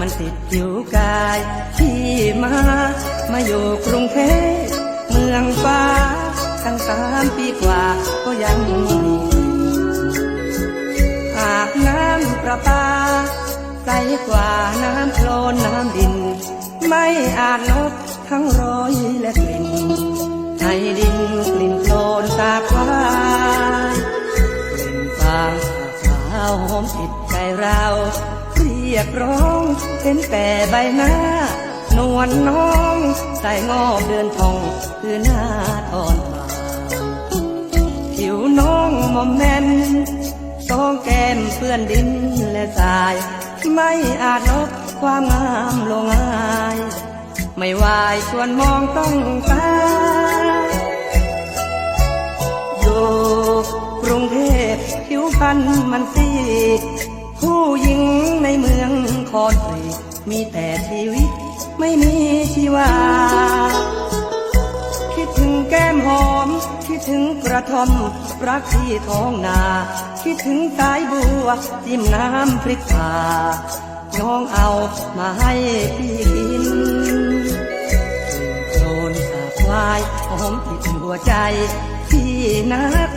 มันติดผิวกายที่มา มาอยู่กรุงเทพเมืองฟ้า ตั้งสามปีกว่าก็ยังมีอาบน้ำประปาใสกว่าน้ำโคลนน้ำดิน ไม่อาจลบทั้งรอยและกลิ่น ใจเราเรียกร้องเห็นแต่ใบหน้า นวลน้องใส่งอบเดือนทองคือหน้าทอนมาผิวน้องมอมแมนสองแก้มเปื้อนดินและทราย ไม่อาจลบความงามลงอาย ไม่วายชวนมองต้องตายอยู่กรุงเทพ ผิวพรรณมันซีผู้หญิงในเมืองคอนกรีตมีแต่ชีวิตไม่มีชีวา คิดถึงแก้มหอม คิดถึงกระท่อม รักที่ท้องนา คิดถึงสายบัว จิ้มน้ำพริกผาน้องเอามาให้พี่กินโคลนสาบควายหอมติดหัวใจ พี่นัก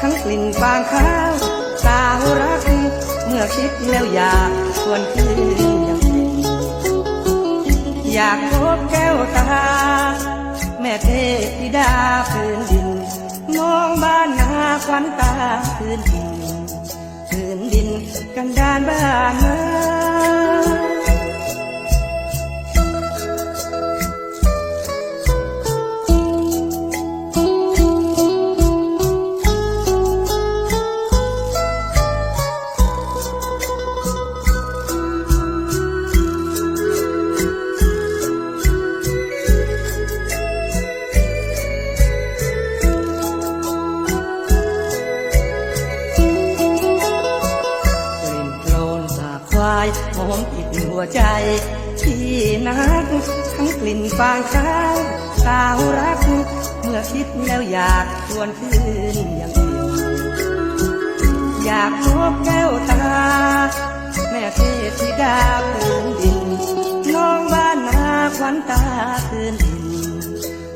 ทั้งกลิ่นฟางข้าวาวรัก เมื่อคิดแล้วอยากชวนคืนอยางเป็นอยากพบแก้วตา แม่เทพธิดาพื้นดิน มองบ้านนาควันตาพื้นดินพื้นดินกันดานบ้านนาก หอมติดหัวใจที่นักทั้งกลิ่นฟางข้าวสาวรัก เมื่อคิดแล้วอยากชวนคืนอย่างอื่นอยากพบแก้วตา แม่เทพธิดาพื้นดิน น้องบ้านนาควันตาพื้นดิน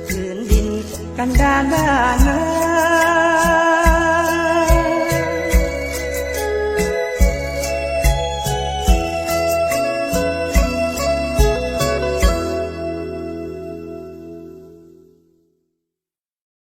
พื้นดินกันดานบ้านนา